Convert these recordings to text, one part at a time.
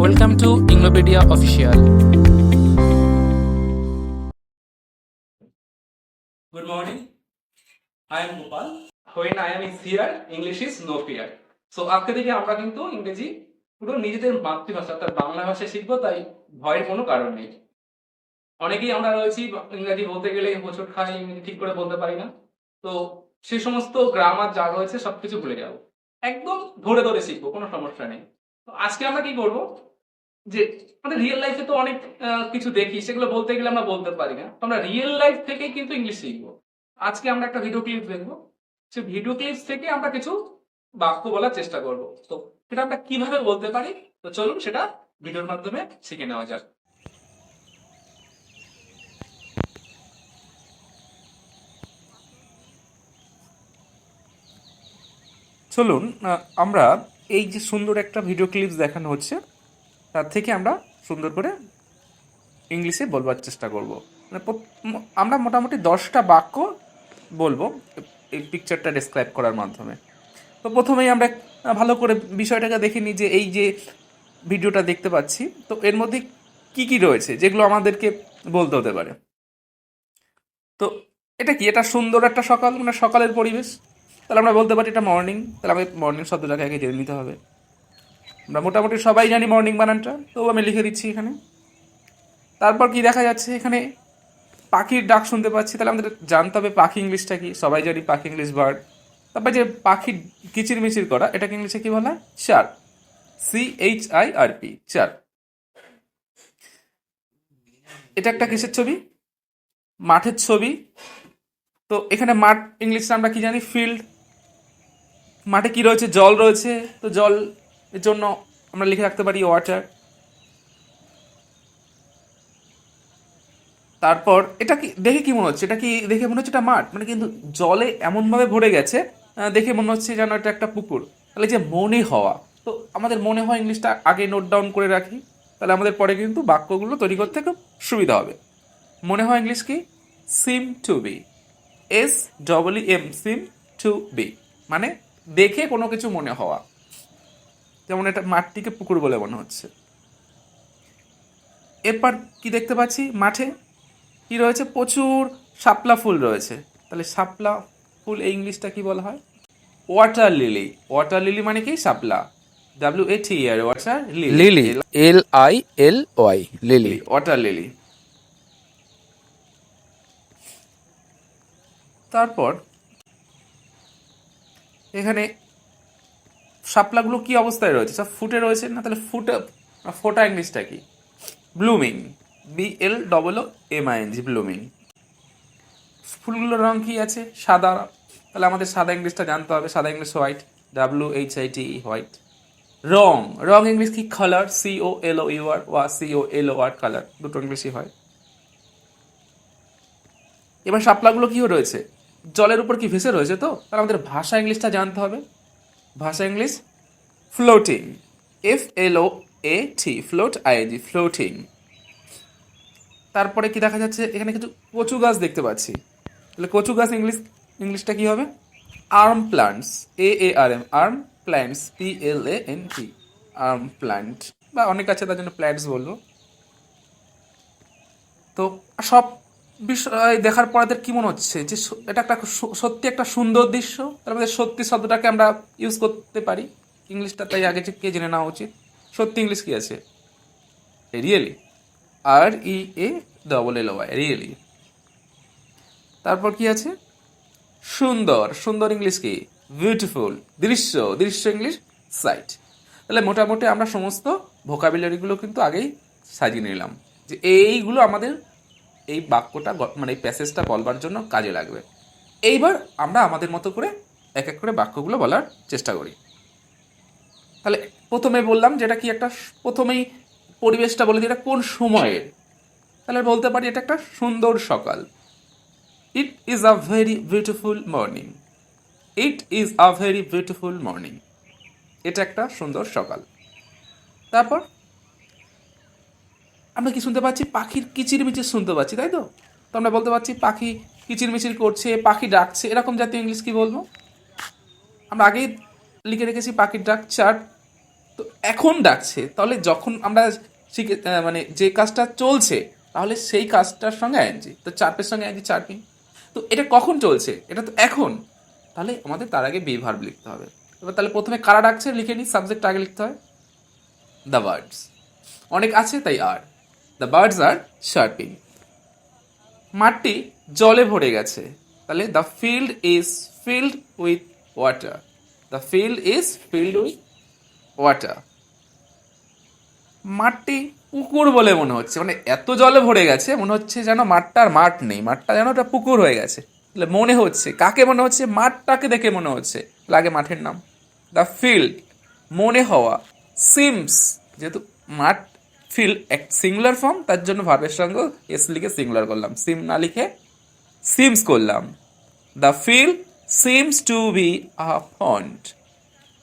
Welcome to Inglopedia Official. Good morning. I am Gopal. When I am is here, English is no fear. So আজকে থেকে আমরা কিন্তু ইংরেজি পুরো নিজেদের মাতৃভাষা অর্থাৎ বাংলা ভাষায় শিখব তাই ভয়ের কোনো কারণ নেই অনেকেই আমরা রয়েছি ইংরেজি বলতে গেলে হোঁচট খাই ঠিক করে বলতে পারি না তো সে সমস্ত গ্রামার যা রয়েছে সবকিছু ভুলে যাব একদম ধরে ধরে শিখব কোনো সমস্যা নেই তো আজকে আমরা কি করব যে আমাদের রিয়েল লাইফে তো অনেক কিছু দেখি, সেগুলো বলতে গেলে আমরা বলতে পারি না। আমরা রিয়েল লাইফ থেকেই কিন্তু ইংলিশ শিখব। আজকে আমরা একটা ভিডিও ক্লিপ দেখব। সে ভিডিও ক্লিপস থেকে আমরা কিছু বাক্য বলার চেষ্টা করব। তো সেটা আমরা কীভাবে বলতে পারি? তো চলুন সেটা ভিডিওর মাধ্যমে শিখে নেওয়া যাক। চলুন আমরা এই যে সুন্দর একটা ভিডিও ক্লিপস দেখানো হচ্ছে তার থেকে আমরা সুন্দর করে ইংলিশে বলবার চেষ্টা করব। মানে আমরা মোটামুটি দশটা বাক্য বলব এই পিকচারটা ডেসক্রাইব করার মাধ্যমে। তো প্রথমেই আমরা ভালো করে বিষয়টাকে দেখে নিই যে এই যে ভিডিওটা দেখতে পাচ্ছি, তো এর মধ্যে কি কি রয়েছে যেগুলো আমাদেরকে বলতে হতে পারে। তো এটা কি? এটা সুন্দর একটা সকাল মানে সকালের পরিবেশ। তাহলে আমরা বলতে পারি এটা মর্নিং তাহলে আমাকে মর্নিং শব্দটাকে আগে জেনে নিতে হবে। আমরা মোটামুটি সবাই জানি মর্নিং বানানটা, তো আমি লিখে দিচ্ছি এখানে। তারপর কি দেখা যাচ্ছে? এখানে পাখির ডাক শুনতে পাচ্ছি। তাহলে আমাদের জানতে হবে পাখি ইংলিশটা কি? সবাই জানি পাখি ইংলিশ বার্ড। তারপর যে পাখির কিচিরমিচির করা, এটাকে ইংলিশে কি বলা চার। C H I R P চার। এটা একটা কিসের ছবি? মাঠের ছবি। তো এখানে মাঠ ইংলিশটা আমরা কি জানি? ফিল্ড। মাঠে কি রয়েছে? জল রয়েছে। তো জল এর জন্য আমরা লিখে রাখতে পারি ওয়াটার তারপর, এটা কি, দেখে কি মনে হচ্ছে? এটা কি দেখে মনে হচ্ছে এটা মাঠ? মানে কিন্তু জলে এমনভাবে ভরে গেছে দেখে মনে হচ্ছে যেন এটা একটা পুকুর। তাহলে যে মনে হওয়া, তো আমাদের মনে হয় ইংলিশটা আগে নোট ডাউন করে রাখি, তাহলে আমাদের পরে কিন্তু বাক্যগুলো তৈরি করতে খুব সুবিধা হবে। মনে হয় ইংলিশ কি? Seem to be S double M seem to be মানে দেখে কোনো কিছু মনে হওয়া। যেমন এটা মাঠটিকে পুকুর বলে মনে হচ্ছে। এরপর কি দেখতে পাচ্ছি? মাঠে কি রয়েছে? প্রচুর শাপলা ফুল রয়েছে। তাহলে শাপলা ফুল এই ইংলিশটা কি বলা হয়? Water lily. ওয়াটার লিলি মানে কি? শাপলা। W A T R water lily. L I L Y lily. Water lily. তারপর এখানে শাপলাগুলো কি অবস্থায় রয়েছে? সব ফুটে রয়েছে? না, তাহলে ফুটে ফোটা ইংলিশটা কি? Blooming B L double O M I N G blooming. ফুলগুলোর রং কি আছে? সাদা। তাহলে আমাদের সাদা ইংলিশটা জানতে হবে। সাদা English white W H I T white. রং রং ইংলিশ কি colour C O L O U R ওয়া সি ও এল ও আর কালার দুটো ইংলিশই হয়। এবার শাপলাগুলো কিও রয়েছে? জলের উপর কি ভেসে রয়েছে তো? তাহলে আমাদের ভাষা ইংলিশটা জানতে হবে। ভাষা English floating F L O A T float I N G floating তারপরে কি দেখা যাচ্ছে? এখানে কিছু কচু গাছ দেখতে পাচ্ছি। তাহলে কচু গাছ ইংলিশ, ইংলিশটা কি হবে? Arm plants A A R M arm plants P L A N T arm plant বা অনেক আছে, তার জন্য প্ল্যান্টস বলব। তো সব বিষয় দেখার পর এদের কি মনে হচ্ছে? যে এটা একটা সত্যি একটা সুন্দর দৃশ্য, তার মধ্যে সত্যি শব্দটাকে আমরা ইউজ করতে পারি। ইংলিশটা তাই আগে থেকে জেনে নেওয়া উচিত। সত্যি ইংলিশ কি আছে? Really R E A double L Y really তারপর কি আছে? সুন্দর। সুন্দর ইংলিশ কি? বিউটিফুল দৃশ্য। দৃশ্য ইংলিশ সাইট তাহলে মোটামুটি আমরা সমস্ত ভোকাবিলারিগুলো কিন্তু আগেই সাজিয়ে নিলাম। যে এইগুলো আমাদের এই বাক্যটা মানে এই প্যাসেজটা বলবার জন্য কাজে লাগবে। এইবার আমরা আমাদের মতো করে এক এক করে বাক্যগুলো বলার চেষ্টা করি। তাহলে প্রথমে বললাম যেটা কি একটা প্রথমেই পরিবেশটা বলে দিই, এটা কোন সময়ের তাহলে বলতে পারি এটা একটা সুন্দর সকাল। It is a very beautiful morning it is a very beautiful morning এটা একটা সুন্দর সকাল। তারপর আমরা কি শুনতে পাচ্ছি? পাখির কিচিরমিচির শুনতে পাচ্ছি, তাই তো? তো আমরা বলতে পারছি, পাখি কিচিরমিচির করছে, পাখি ডাকছে, এরকম জাতীয় ইংলিশ কি বলব? আমরা আগেই লিখে রেখেছি পাখির ডাক চার তো এখন ডাকছে, তাহলে যখন আমরা শিখে মানে যে কাজটা চলছে, তাহলে সেই কাজটার সঙ্গে আইএনজি। তো চার্পের সঙ্গে আইএনজি চার্পিং। তো এটা কখন চলছে? এটা তো এখন। তাহলে আমাদের তার আগে বি ভার্ব লিখতে হবে। এবার তাহলে প্রথমে কারা ডাকছে, লিখে নিই সাবজেক্ট আগে লিখতে হয়। দ্য ওয়ার্ডস অনেক আছে, তাই আর। দ্য বার্ডস আর শার্পিং মাঠটি জলে ভরে গেছে। তাহলে the field is filled with water the field is filled with water মাঠটি পুকুর বলে মনে হচ্ছে। মানে এত জলে ভরে গেছে, মনে হচ্ছে যেন মাঠটার মাঠ নেই। মাঠটা যেন ওটা পুকুর হয়ে গেছে। তাহলে মনে হচ্ছে, কাকে মনে হচ্ছে? মাঠটাকে দেখে মনে হচ্ছে। লাগে মাঠের নাম। দ্য ফিল্ড মনে হওয়া। সিমস যেহেতু মাঠ ফিল্ড এক সিঙ্গুলার ফর্ম তার জন্য ভার্বের সঙ্গে এস লিখে সিঙ্গুলার করলাম। সিম না লিখে সিমস করলাম। The field seems to be a pond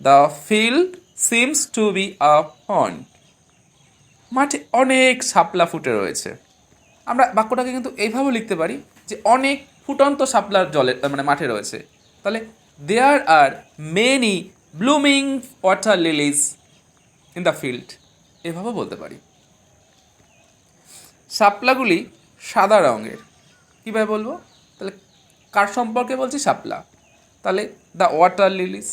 the field seems to be a pond মাঠে অনেক শাপলা ফুটে রয়েছে। আমরা বাক্যটাকে কিন্তু এইভাবেও লিখতে পারি যে অনেক ফুটন্ত শাপলার জলে মানে মাঠে রয়েছে। তাহলে there are many blooming water lilies in the field এভাবেও বলতে পারি। শাপলাগুলি সাদা রঙের। কীভাবে বলব? তাহলে কার সম্পর্কে বলছি শাপলা? তাহলে দ্য ওয়াটার লিলিস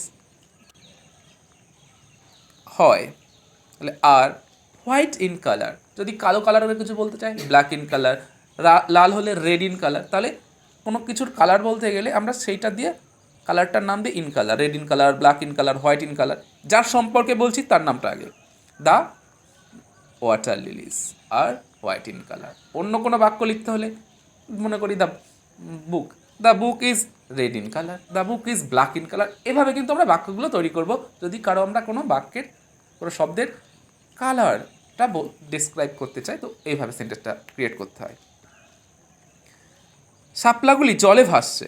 হয়। তাহলে আর হোয়াইট ইন কালার। যদি কালো কালারের কিছু বলতে চাই, ব্ল্যাক ইন কালার লাল হলে রেড ইন কালার, তাহলে কোনো কিছুর কালার বলতে গেলে আমরা সেইটা দিয়ে কালারটার নাম দিই in colour, red in colour, black in colour, white in colour. যার সম্পর্কে বলছি তার নামটা আগে। The water lilies. Are white in colour. অন্য কোনো বাক্য লিখতে হলে মনে করি the book. The book is red in colour. The book is black in colour. এভাবে কিন্তু আমরা বাক্যগুলো তৈরি করব। যদি কারও আমরা কোনো বাক্যের, কোনো শব্দের কালারটা ডিসক্রাইব করতে চাই, তো এইভাবে সেন্টেন্সটা ক্রিয়েট করতে হয়। শাপলাগুলি জলে ভাসছে।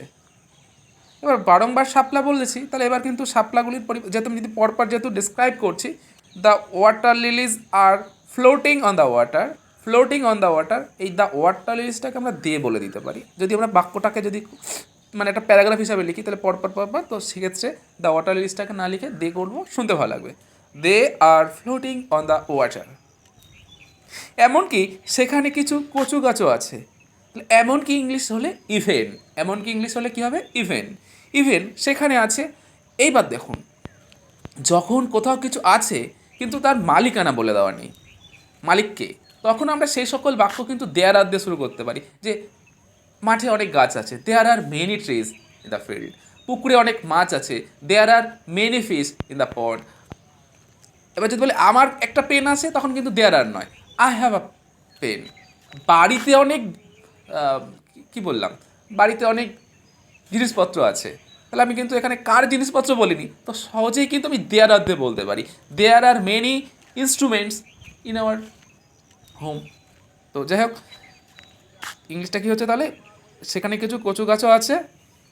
এবার বারংবার শাপলা বলেছি, তাহলে এবার কিন্তু শাপলাগুলির যেহেতু আমি যদি পরপর যেহেতু ডিসক্রাইব করছি the water lilies are floating on the water floating on the water এই দ্য ওয়াটার লিলিজটাকে আমরা দিয়ে বলে দিতে পারি। যদি আমরা বাক্যটাকে যদি মানে একটা প্যারাগ্রাফ হিসাবে লিখি, তাহলে পরপর পরপর, তো সেক্ষেত্রে দ্য ওয়াটার লিলিজটাকে না লিখে দে করব, শুনতে ভালো লাগবে। They are floating on the water এমনকি সেখানে কিছু কচু গাছও আছে। এমনকি ইংলিশ হলে ইভেন এমনকি ইংলিশ হলে কী হবে? ইভেন ইভেন সেখানে আছে। এইবার দেখুন, যখন কোথাও কিছু আছে, কিন্তু তার মালিকানা বলে দেওয়া নেই। মালিককে। তখন আমরা সেই সকল বাক্য কিন্তু দেয়ার আর দিয়ে শুরু করতে পারি যে মাঠে অনেক গাছ আছে there are many trees in the field পুকুরে অনেক মাছ আছে there are many fish in the pond এবার যদি বলে আমার একটা পেন আছে, তখন কিন্তু দেয়ার আর নয়। আই হ্যাভ আ পেন বাড়িতে অনেক কি বললাম? বাড়িতে অনেক জিনিসপত্র আছে। তাহলে আমি কিন্তু এখানে কার জিনিসপত্র বলিনি? তো সহজেই কিন্তু আমি দেয়ার আর দিয়ে বলতে পারি। There are many instruments in our home তো যাই হোক ইংলিশটা কী হচ্ছে তাহলে? সেখানে কিছু কচু গাছও আছে।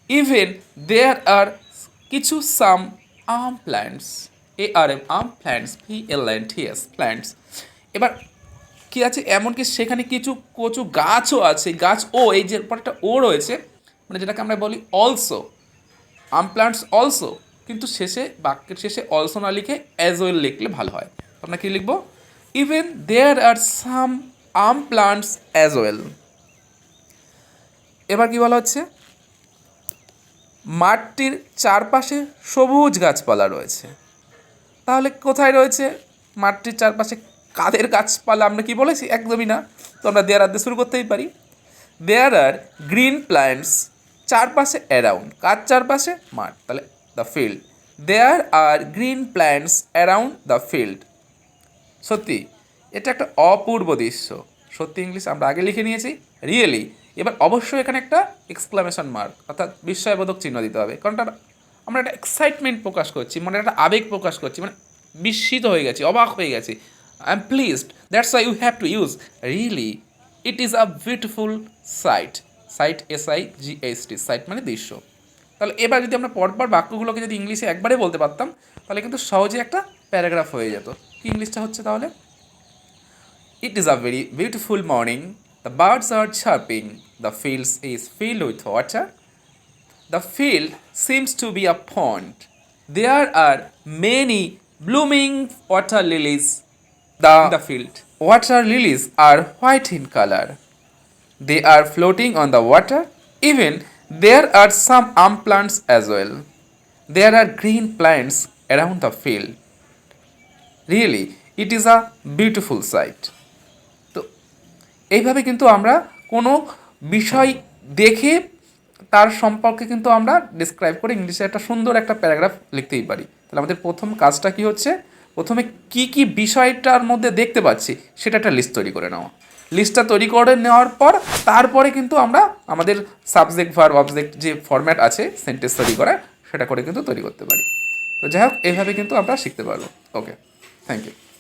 ইভেন দেয়ার আর কিছু some arm plants A R M arm plants P L N T S plants এবার কি আছে? এমনকি সেখানে কিছু কচু গাছও আছে। গাছ ও এই যে পরেরটা ও রয়েছে মানে যেটাকে আমরা বলি অলসো আম প্ল্যান্টস অলসো কিন্তু শেষে বাক্যের শেষে অলসো না লিখে অ্যাজ ওয়েল লিখলে ভালো হয়। আমরা কী লিখব? Even there are some arm plants as well এবার কি বলা হচ্ছে? মাঠটির চারপাশে সবুজ গাছপালা রয়েছে। তাহলে কোথায় রয়েছে মাঠটির চারপাশে কাদের গাছপালা? আমরা কি বলেছি? একদমই না। তো আমরা দেয়ার আর দিয়ে শুরু করতেই পারি। দেয়ার আর গ্রিন প্ল্যান্টস চারপাশে অ্যারাউন্ড কার চারপাশে? মাঠ। তাহলে the field there are green plants around the field সত্যি, এটা একটা অপূর্ব দৃশ্য। সত্যি ইংলিশ আমরা আগে লিখে নিয়েছি। রিয়েলি এবার অবশ্যই এখানে একটা এক্সক্লামেশন মার্ক অর্থাৎ বিস্ময়বোধক চিহ্ন দিতে হবে। কারণ এটা আমরা একটা এক্সাইটমেন্ট প্রকাশ করছি মানে একটা আবেগ প্রকাশ করছি মানে বিস্মিত হয়ে গেছি, অবাক হয়ে গেছি। I am pleased that's why you have to use really it is a beautiful sight sight S I G S T sight মানে দৃশ্য। তাহলে এবার যদি আমরা পরপর বাক্যগুলোকে যদি ইংলিশে একবারে বলতে পারতাম, তাহলে কিন্তু সহজে একটা প্যারাগ্রাফ হয়ে যেত কি ইংলিশটা হচ্ছে তাহলে It is a very beautiful morning. The birds are chirping. The fields is filled with water. The field seems to be a pond. There are many blooming water lilies the the field water lilies are white in colour They are floating on the water. Even there are some arm plants as well. There are green plants around the field. Really, it is a beautiful sight তো এইভাবে কিন্তু আমরা কোনো বিষয় দেখে তার সম্পর্কে কিন্তু আমরা ডিসক্রাইব করে ইংলিশে একটা সুন্দর একটা প্যারাগ্রাফ লিখতেই পারি। তাহলে আমাদের প্রথম কাজটা কি হচ্ছে? প্রথমে কি কি বিষয়টার মধ্যে দেখতে পাচ্ছি সেটা একটা লিস্ট তৈরি করে নেওয়া লিস্টটা তৈরি করে নেওয়ার পর তারপরে কিন্তু আমরা আমাদের সাবজেক্ট ভার অবজেক্ট যে ফরম্যাট আছে সেন্টেন্স তৈরি করা সেটা করে কিন্তু তৈরি করতে পারি। তো যাই হোক এইভাবে কিন্তু আমরা শিখতে পারব। Okay thank you